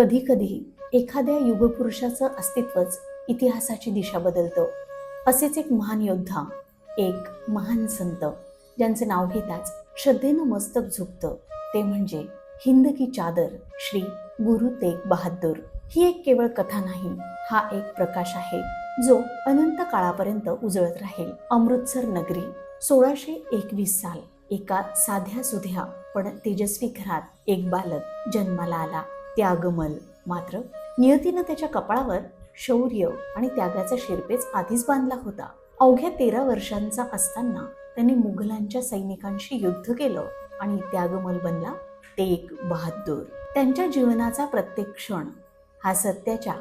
कधीकधी एखाद्या युगपुरुषाचं अस्तित्वच इतिहासाची दिशा बदलतं. असेच एक महान योद्धा एक महान संत ज्यांचे नाव घेताच श्रद्धेनं मस्तक झुकतं. ते म्हणजे हिंद की चादर श्री गुरु तेग बहादूर. ही एक केवळ कथा नाही हा एक प्रकाश आहे जो अनंत काळापर्यंत उजळत राहील. अमृतसर नगरी सोळाशे एकवीस साल एका साध्या सुध्या पण तेजस्वी घरात एक बालक जन्माला आला. त्यागमल. मात्र नियतीनं त्याच्या कपाळावर शौर्य आणि त्यागाचा शिरपेच आधीच बांधला होता. अवघ्या तेरा वर्षांचा असताना त्याने मुघलांच्या सैनिकांशी युद्ध केलं आणि त्यागमल बनला तेग बहादूर. त्यांच्या जीवनाचा प्रत्येक क्षण हा सत्याच्या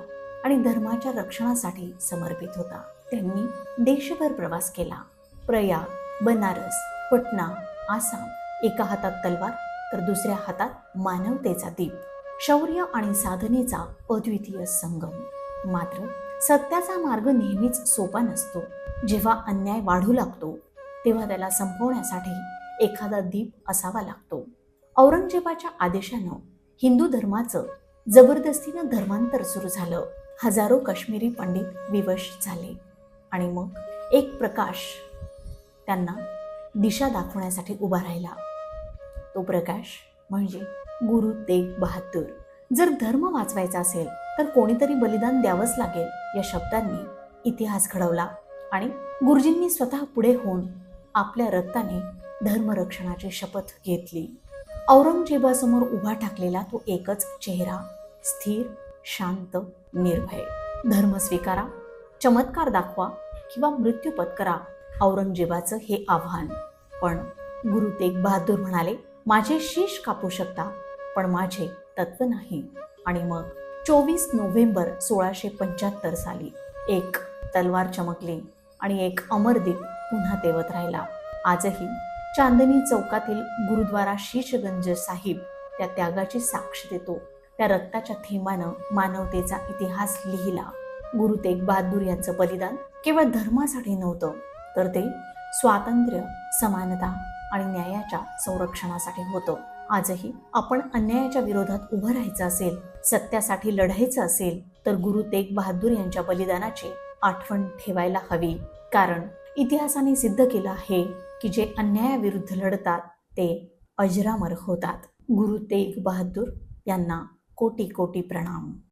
आणि धर्माच्या रक्षणासाठी समर्पित होता. त्यांनी देशभर प्रवास केला. प्रयाग बनारस पटना आसाम एका हातात तलवार तर दुसऱ्या हातात मानवतेचा दीप. शौर्य आणि साधनेचा अद्वितीय संगम. मात्र सत्याचा मार्ग नेहमीच सोपा नसतो. जेव्हा अन्याय वाढू लागतो तेव्हा त्याला संपवण्यासाठी एखादा दीप असावा लागतो. औरंगजेबाच्या आदेशानं हिंदू धर्माचं जबरदस्तीनं धर्मांतर सुरू झालं. हजारो काश्मीरी पंडित विवश झाले. आणि मग एक प्रकाश त्यांना दिशा दाखवण्यासाठी उभा राहिला. तो प्रकाश म्हणजे गुरु तेग बहादूर जर धर्म वाचवायचा असेल तर कोणीतरी बलिदान द्यावंच लागेल या शब्दांनी इतिहास घडवला आणि गुरुजींनी स्वतः पुढे होऊन आपल्या रक्ताने धर्मरक्षणाची शपथ घेतली. औरंगजेबासमोर उभा ठाकलेला तो एकच चेहरा स्थिर शांत निर्भय. धर्म स्वीकारा चमत्कार दाखवा किंवा मृत्यू पत्करा औरंगजेबाचं हे आव्हान. पण गुरु तेग बहादूर म्हणाले माझे शीश कापू शकता? पण माझे तत्व नाही. आणि मग चोवीस नोव्हेंबर सोळाशे पंच्याहत्तर साली एक तलवार चमकली आणि एक अमरदीप पुन्हा तेवत राहिला. आजही चांदनी चौकातील गुरुद्वारा शीशगंज साहिब त्या त्यागाची साक्ष देतो. त्या रक्ताच्या थेंबानं मानवतेचा इतिहास लिहिला. गुरु तेग बहादूर यांचं बलिदान केवळ धर्मासाठी नव्हतं तर ते स्वातंत्र्य समानता आणि न्यायाच्या संरक्षणासाठी होतं. आजही आपण अन्यायाच्या विरोधात उभं राहायचं असेल सत्यासाठी लढायचं असेल तर गुरु तेग बहादूर यांच्या बलिदानाची आठवण ठेवायला हवी. कारण इतिहासाने सिद्ध केलं आहे की जे अन्यायाविरुद्ध लढतात ते अजरामर होतात. गुरु तेग बहादूर यांना कोटी कोटी प्रणाम.